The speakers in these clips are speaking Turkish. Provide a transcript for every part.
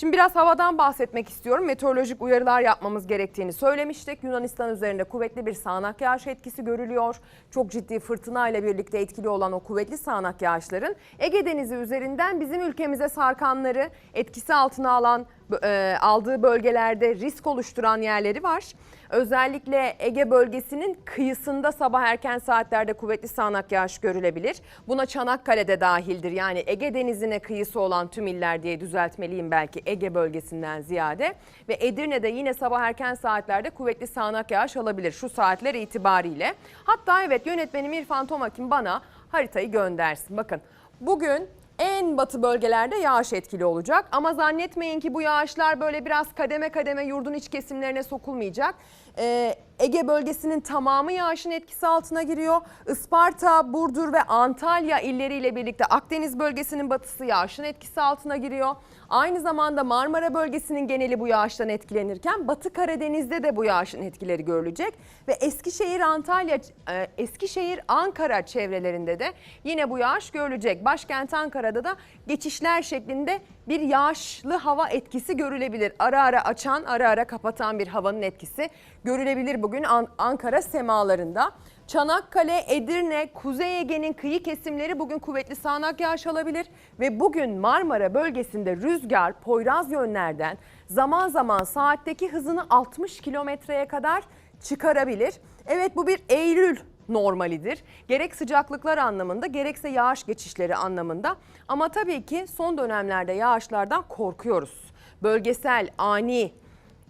Şimdi biraz havadan bahsetmek istiyorum. Meteorolojik uyarılar yapmamız gerektiğini söylemiştik. Yunanistan üzerinde kuvvetli bir sağanak yağış etkisi görülüyor. Çok ciddi fırtına ile birlikte etkili olan o kuvvetli sağanak yağışların Ege Denizi üzerinden bizim ülkemize sarkanları etkisi altına alan e, aldığı bölgelerde risk oluşturan yerleri var. Özellikle Ege bölgesinin kıyısında sabah erken saatlerde kuvvetli sağanak yağış görülebilir. Buna Çanakkale'de dahildir. Yani Ege Denizi'ne kıyısı olan tüm iller diye düzeltmeliyim belki Ege bölgesinden ziyade. Ve Edirne'de yine sabah erken saatlerde kuvvetli sağanak yağış alabilir şu saatler itibariyle. Hatta evet yönetmenim İrfan Tomakin bana haritayı göndersin. Bakın bugün en batı bölgelerde yağış etkili olacak. Ama zannetmeyin ki bu yağışlar böyle biraz kademe kademe yurdun iç kesimlerine sokulmayacak. Ee, Ege bölgesinin tamamı yağışın etkisi altına giriyor. Isparta, Burdur ve Antalya illeriyle birlikte Akdeniz bölgesinin batısı yağışın etkisi altına giriyor. Aynı zamanda Marmara bölgesinin geneli bu yağıştan etkilenirken Batı Karadeniz'de de bu yağışın etkileri görülecek ve Eskişehir, Antalya, e, Eskişehir, Ankara çevrelerinde de yine bu yağış görülecek. Başkent Ankara'da da geçişler şeklinde bir yağışlı hava etkisi görülebilir. Ara ara açan, ara ara kapatan bir havanın etkisi görülebilir bugün An- Ankara semalarında. Çanakkale, Edirne, Kuzey Ege'nin kıyı kesimleri bugün kuvvetli sağanak yağış alabilir ve bugün Marmara bölgesinde rüzgar Poyraz yönlerden zaman zaman saatteki hızını 60 kilometreye kadar çıkarabilir. Evet bu bir Eylül normalidir. Gerek sıcaklıklar anlamında gerekse yağış geçişleri anlamında. Ama tabii ki son dönemlerde yağışlardan korkuyoruz. Bölgesel, ani,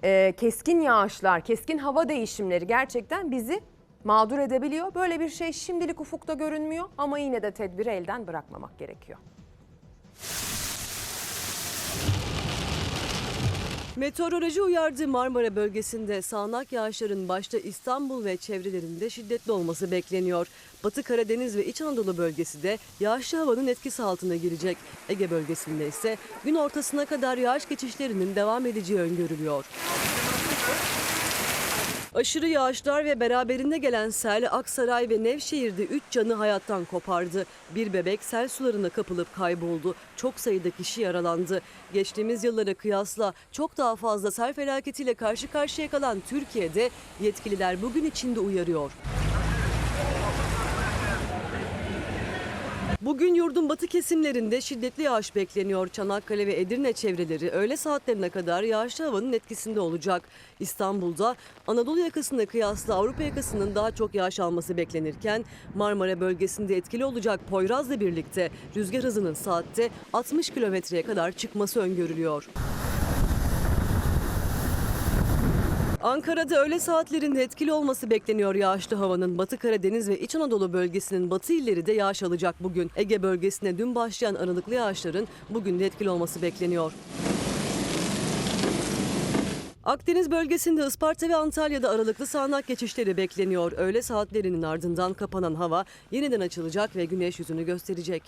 e, keskin yağışlar, keskin hava değişimleri gerçekten bizi mağdur edebiliyor. Böyle bir şey şimdilik ufukta görünmüyor ama yine de tedbiri elden bırakmamak gerekiyor. Meteoroloji uyardığı Marmara bölgesinde sağanak yağışların başta İstanbul ve çevrelerinde şiddetli olması bekleniyor. Batı Karadeniz ve İç Anadolu bölgesi de yağışlı havanın etkisi altına girecek. Ege bölgesinde ise gün ortasına kadar yağış geçişlerinin devam edeceği öngörülüyor. Aşırı yağışlar ve beraberinde gelen sel Aksaray ve Nevşehir'de 3 canı hayattan kopardı. Bir bebek sel sularına kapılıp kayboldu. Çok sayıda kişi yaralandı. Geçtiğimiz yıllara kıyasla çok daha fazla sel felaketiyle karşı karşıya kalan Türkiye'de yetkililer bugün içinde uyarıyor. Bugün yurdun batı kesimlerinde şiddetli yağış bekleniyor. Çanakkale ve Edirne çevreleri öğle saatlerine kadar yağışlı havanın etkisinde olacak. İstanbul'da Anadolu yakasına kıyasla Avrupa yakasının daha çok yağış alması beklenirken Marmara bölgesinde etkili olacak Poyraz'la birlikte rüzgar hızının saatte 60 kilometreye kadar çıkması öngörülüyor. Ankara'da öğle saatlerinde etkili olması bekleniyor yağışlı havanın. Batı Karadeniz ve İç Anadolu bölgesinin batı illeri de yağış alacak bugün. Ege bölgesine dün başlayan aralıklı yağışların bugün de etkili olması bekleniyor. Akdeniz bölgesinde Isparta ve Antalya'da aralıklı sağanak geçişleri bekleniyor. Öğle saatlerinin ardından kapanan hava yeniden açılacak ve güneş yüzünü gösterecek.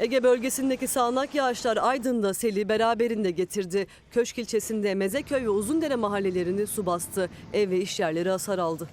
Ege bölgesindeki sağanak yağışlar Aydın'da seli beraberinde getirdi. Köşk ilçesinde Mezeköy ve Uzundere mahallelerini su bastı. Ev ve iş yerleri hasar aldı.